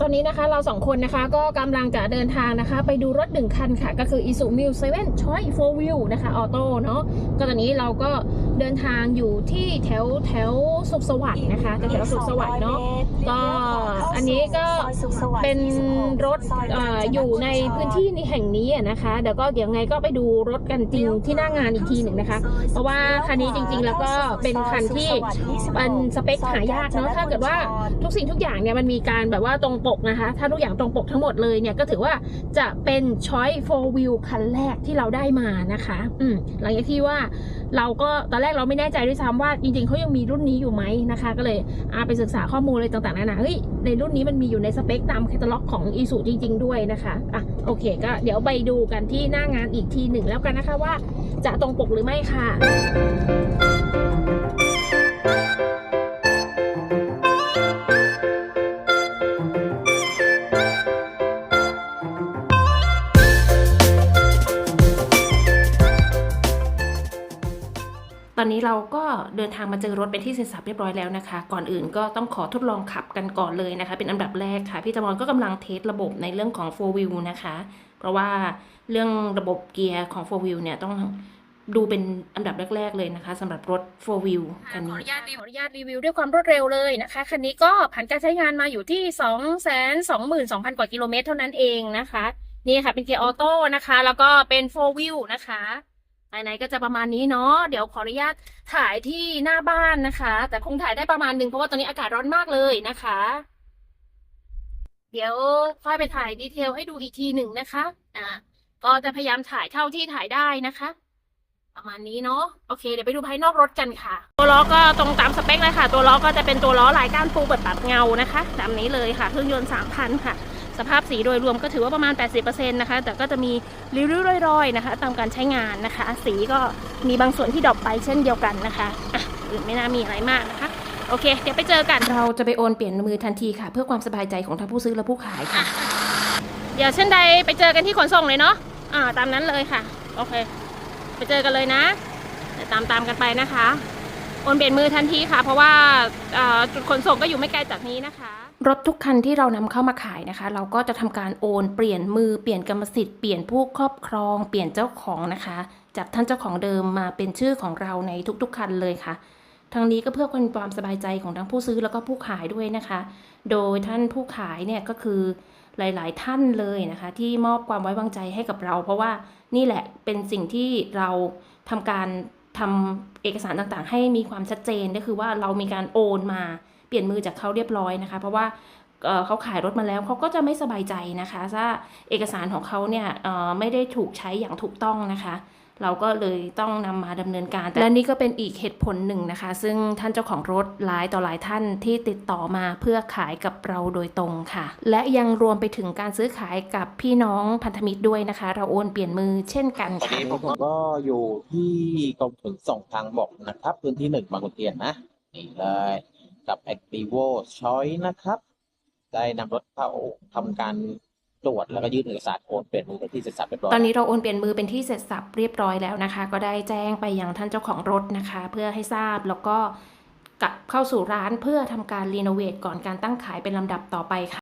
ตอนนี้นะคะเราสองคนนะคะก็กำลังจะเดินทางนะคะ ไปดูรถหนึ่งคันค่ะ ก็คือ i s u m i l 7 Choice 4 Wheel นะคะออโต้เนาะก็ตอนนี้เราก็เดินทางอยู่ที่แถวแถวสุขสวัสดิ์นะคะแถวๆสุขสวัสดิ์เนาะก็ อันนี้ก็เป็นรถเอ่ออยู่ในพื้นที่ในแห่งนี้อะนะคะเดี๋ยวก็เดี๋ยวไงก็ไปดูรถกันจริงที่หน้างานอีกทีหนึ่งนะคะ เพราะว่าคันนี้จริง ๆ แล้วก็เป็นคันที่เป็นสเปคหายากเนาะถ้าเกิดว่าทุกสิ่งทุกอย่างเนี่ยมันมีการแบบว่าตรงปกนะคะ ถ้าทุกอย่างตรงปกทั้งหมดเลยเนี่ยก็ถือว่าจะเป็นช้อยโฟวิวคันแรกที่เราได้มานะคะ อืมหลังจากที่ว่าเราก็ตอนแรกเราไม่แน่ใจด้วยซ้ำว่าจริงๆเขายังมีรุ่นนี้อยู่ไหมนะคะ ก็เลยอาไปศึกษาข้อมูลอะไรต่างๆนานาเฮ้ยในรุ่นนี้มันมีอยู่ในสเปคตามแคตตาล็อกของอีซูจริง ๆ ด้วยนะคะอะโอเค ก็เดี๋ยวไปดูกันที่หน้างานอีกทีหนึ่งแล้วกันนะคะว่าจะตรงปกหรือไม่ค่ะ ตอนนี้เราก็เดินทางมาเจอรถเป็นที่เสร็จสับเรียบร้อยแล้วนะคะ ก่อนอื่นก็ต้องขอทดลองขับกันก่อนเลยนะคะ เป็นอันดับแรกค่ะ พี่จำลอนก็กำลังเทสระบบในเรื่องของ 4 wheel นะคะ เพราะว่าเรื่องระบบเกียร์ของ 4 wheel เนี่ยต้องดูเป็นอันดับแรก ๆ เลยนะคะสำหรับรถ 4 wheel คันนี้อนุญาตรีขออนุญาตรีวิวด้วยความรวดเร็วเลยนะคะ คันนี้ก็ผ่านการใช้งานมาอยู่ที่สองแสนสองหมื่นสองพันกว่ากิโลเมตรเท่านั้นเองนะคะ นี่ค่ะเป็นเกียร์ออโต้นะคะ แล้วก็เป็นโฟวิวนะคะ ภายในก็จะประมาณนี้เนาะเดี๋ยวขออนุญาตถ่ายที่หน้าบ้านนะคะ แต่คงถ่ายได้ประมาณหนึ่งเพราะว่าตอนนี้อากาศร้อนมากเลยนะคะ เดี๋ยวค่อยไปถ่ายดีเทลให้ดูอีกทีหนึ่งนะคะอ่าก็จะพยายามถ่ายเท่าที่ถ่ายได้นะคะ ประมาณนี้เนาะโอเคเดี๋ยวไปดูภายนอกรถกันค่ะ ตัวล้อก็ตรงตามสเปคเลยค่ะ ตัวล้อก็จะเป็นตัวล้อลายก้านปูเปิดปรับเงานะคะตามนี้เลยค่ะเครื่องยนต์3,000ค่ะ สภาพสีโดยรวมก็ถือว่าประมาณ 80%นะคะ แต่ก็จะมีริ้วๆรอยๆนะคะ ตามการใช้งานนะคะ สีก็มีบางส่วนที่ดรอปไปเช่นเดียวกันนะคะอะอื่นไม่น่ามีอะไรมากนะคะโอเค เดี๋ยวไปเจอกัน เราจะไปโอนเปลี่ยนมือทันทีค่ะ เพื่อความสบายใจของทั้งผู้ซื้อและผู้ขายค่ะ เดี๋ยวเช่นใดไปเจอกันที่ขนส่งเลยเนาะ อ่า ตามนั้นเลยค่ะ โอเค ไปเจอกันเลยนะเดี๋ยวตามตามๆกันไปนะคะ โอนเปลี่ยนมือทันทีค่ะ เพราะว่าอ่าจุดขนส่งก็อยู่ไม่ไกลจากนี้นะคะ รถทุกคันที่เรานำเข้ามาขายนะคะ เราก็จะทำการโอนเปลี่ยนมือเปลี่ยนกรรมสิทธิ์เปลี่ยนผู้ครอบครอง เปลี่ยนเจ้าของนะคะ จากท่านเจ้าของเดิมมาเป็นชื่อของเราในทุกๆคันเลยค่ะทั้งนี้ก็เพื่อความสบายใจของทั้งผู้ซื้อแล้วก็ผู้ขายด้วยนะคะ โดยท่านผู้ขายเนี่ยก็คือหลาย ๆ ท่านเลยนะคะ ที่มอบความไว้วางใจให้กับเรา เพราะว่านี่แหละเป็นสิ่งที่เราทำการทำเอกสารต่างๆ ให้มีความชัดเจนก็คือว่าเรามีการโอนมา เปลี่ยนมือจากเขาเรียบร้อยนะคะ เพราะว่าเขาขายรถมาแล้วเขาก็จะไม่สบายใจนะคะถ้าเอกสารของเขาเนี่ยไม่ได้ถูกใช้อย่างถูกต้องนะคะเราก็เลยต้องนำมาดำเนินการ และนี่ก็เป็นอีกเหตุผลหนึ่งนะคะ ซึ่งท่านเจ้าของรถหลายต่อหลายท่านที่ติดต่อมาเพื่อขายกับเราโดยตรงค่ะ และยังรวมไปถึงการซื้อขายกับพี่น้องพันธมิตรด้วยนะคะ เราโอนเปลี่ยนมือเช่นกันตอนนี้ผมก็อยู่ที่กรมขนส่งทางบกนะครับพื้นที่หนึ่งบางขุนเทียนนะนี่เลย กับ Activo Choice นะครับ ได้นำรถเข้าทำการตรวจแล้วก็ยื่นเอกสารโอนเปลี่ยนมือเป็นที่เสร็จสับเรียบร้อยตอนนี้เราโอนเปลี่ยนมือเป็นที่เสร็จสับเรียบร้อยแล้วนะคะ ก็ได้แจ้งไปยังท่านเจ้าของรถนะคะ เพื่อให้ทราบแล้วก็กลับเข้าสู่ร้านเพื่อทำการรีโนเวทก่อนการตั้งขายเป็นลำดับต่อไปค่ะ